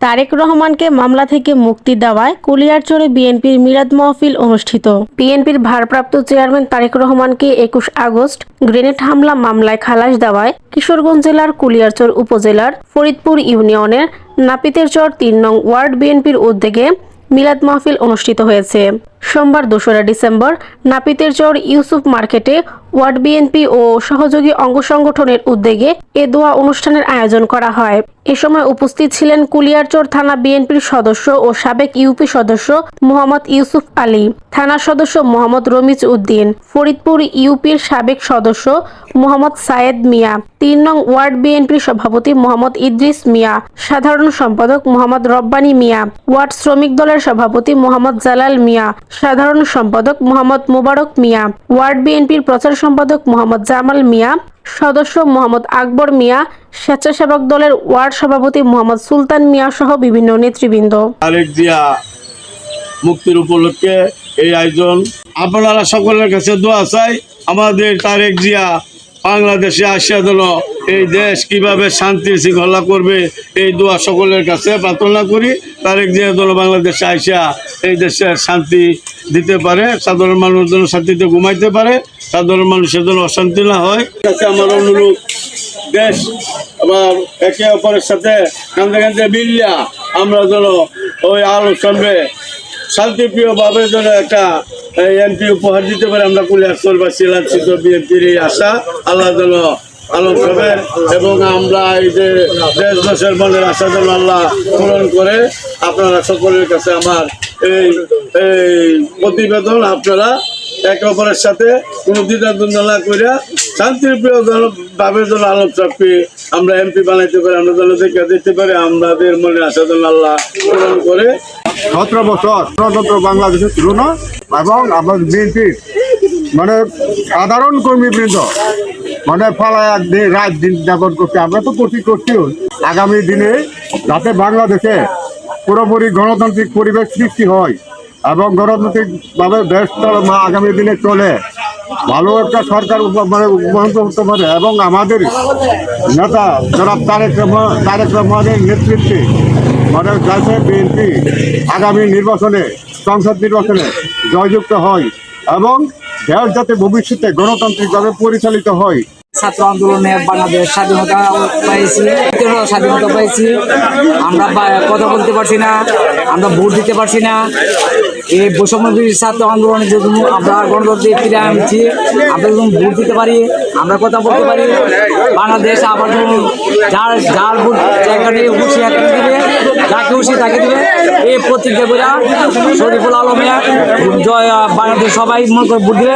তারেক রহমানকে মামলা থেকে মুক্তি দেওয়ায় কুলিয়ারচরে বিএনপির মিলাদ মহফিল অনুষ্ঠিত। বিএনপির ভারপ্রাপ্ত চেয়ারম্যান তারেক রহমানকে একুশ আগস্ট গ্রেনেড হামলা মামলায় খালাস দেওয়ায় কিশোরগঞ্জ জেলার কুলিয়ারচর উপজেলার ফরিদপুর ইউনিয়নের নাপিতের চর তিন নং ওয়ার্ড বিএনপির উদ্যোগে মিলাদ মাহফিল অনুষ্ঠিত হয়েছে। সোমবার দোসরা ডিসেম্বর নাপিতের চর ইউসুফ মার্কেটে ওয়ার্ড বিএনপি ও সহযোগী অঙ্গ সংগঠনের উদ্যোগে এ দোয়া অনুষ্ঠানের আয়োজন করা হয়। এ সময় উপস্থিত ছিলেন কুলিয়ারচর থানা বিএনপির সদস্য ও সাবেক ইউপি সদস্য মোহাম্মদ ইউসুফ আলী, থানা সদস্য মোহাম্মদ রমিজ উদ্দিন, ফরিদপুর ইউপির সাবেক সদস্য মোহাম্মদ সায়েদ মিয়া, তিন নং ওয়ার্ড বিএনপির সভাপতি মোহাম্মদ ইদ্রিস মিয়া, সাধারণ সম্পাদক মোহাম্মদ রব্বানী মিয়া, ওয়ার্ড শ্রমিক দলের সভাপতি মোহাম্মদ জালাল মিয়া সাধারণ সম্পাদক মোহাম্মদ মোবারক মিয়া, ওয়ার্ড বিএনপির প্রচার সম্পাদক মোহাম্মদ জামাল মিয়া, সদস্য মোহাম্মদ আকবর মিয়া, স্বেচ্ছাসেবক দলের ওয়ার্ড সভাপতি মোহাম্মদ সুলতান মিয়া সহ বিভিন্ন নেতৃবৃন্দ। মুক্তির উপলক্ষে এই আয়োজন। আপনারা সকলের কাছে দোয়া চাই। আমাদের তারেক জিয়া বাংলাদেশে আসিয়া দিল, এই দেশ কীভাবে শান্তি শৃঙ্খলা করবে, এই দোয়া সকলের কাছে প্রার্থনা করি। তারেক জিয়া দল বাংলাদেশে আসিয়া এই দেশে শান্তি দিতে পারে, সাধারণ মানুষ যেন শান্তিতে ঘুমাইতে পারে, সাধারণ মানুষের যেন অশান্তি না হয়। কাছে আমার অনুরোধ, দেশ আবার একে অপরের সাথে কান্দে কান্দে মিলিয়া আমরা যেন ওই আলোচনাবে শান্তিপ্রিয় ভাবে যেন একটা এমপি উপহার দিতে পারে, আমরা কুলিয়ার বা শিলাচিত বিএনপির এই আশা। আল্লাহ যেন আলোক হবে এবং আমরা এই যে দেশ দেশের মনের আশা যেন আল্লাহ পূরণ করে। আপনারা সকলের কাছে আমার এই এই প্রতিবেদন, আপনারা একে অপরের সাথে কোনো দ্বিধাদ্বন্দ্ব না করিয়া শান্তির প্রিয় জন- ভাবে যেন আলোক চাপি আমরা এমপি বানাইতে পারি, আমরা যেন দেখে দিতে পারি, আমাদের মনে আশা যেন আল্লাহ পূরণ করে। সতেরো বছর গণতন্ত্র বাংলাদেশে ছিল না এবং আমাদের বিএনপির মানে সাধারণ কর্মীবৃন্দ মানে ফালায় রাত দিন যাপন করছে। আমরা তো করছি। করছিও আগামী দিনে যাতে বাংলাদেশে পুরোপুরি গণতান্ত্রিক পরিবেশ সৃষ্টি হয় এবং গণতান্ত্রিকভাবে দেশ আগামী দিনে চলে, ভালো একটা সরকার মানে হতে পারে এবং আমাদের নেতা যারা তারেক তারেক রহমানের নেতৃত্বে মানে যাতে বিএনপি আগামী নির্বাচনে সংসদ নির্বাচনে জয়যুক্ত হয় এবং দেশ যাতে ভবিষ্যতে গণতান্ত্রিকভাবে পরিচালিত হয়। ছাত্র আন্দোলনে বাংলাদেশ স্বাধীনতা পাইছি স্বাধীনতা পাইছি। আমরা কথা বলতে পারছি না, আমরা ভোট দিতে পারছি না। এই বৈষম্য বিরোধী ছাত্র আন্দোলনে যদি আমরা গণতন্ত্রে ফিরে আনছি, আমরা যখন ভোট দিতে পারি, আমরা কথা বলতে পারি। বাংলাদেশ আবার যার যার ভোট জায়গাটি যাকে খুশি তাকে দিবে। এই প্রতিজ্ঞা করে শরীফুল আলমিয়া জয় বাংলাদেশ সবাই মনে করে বুঝবে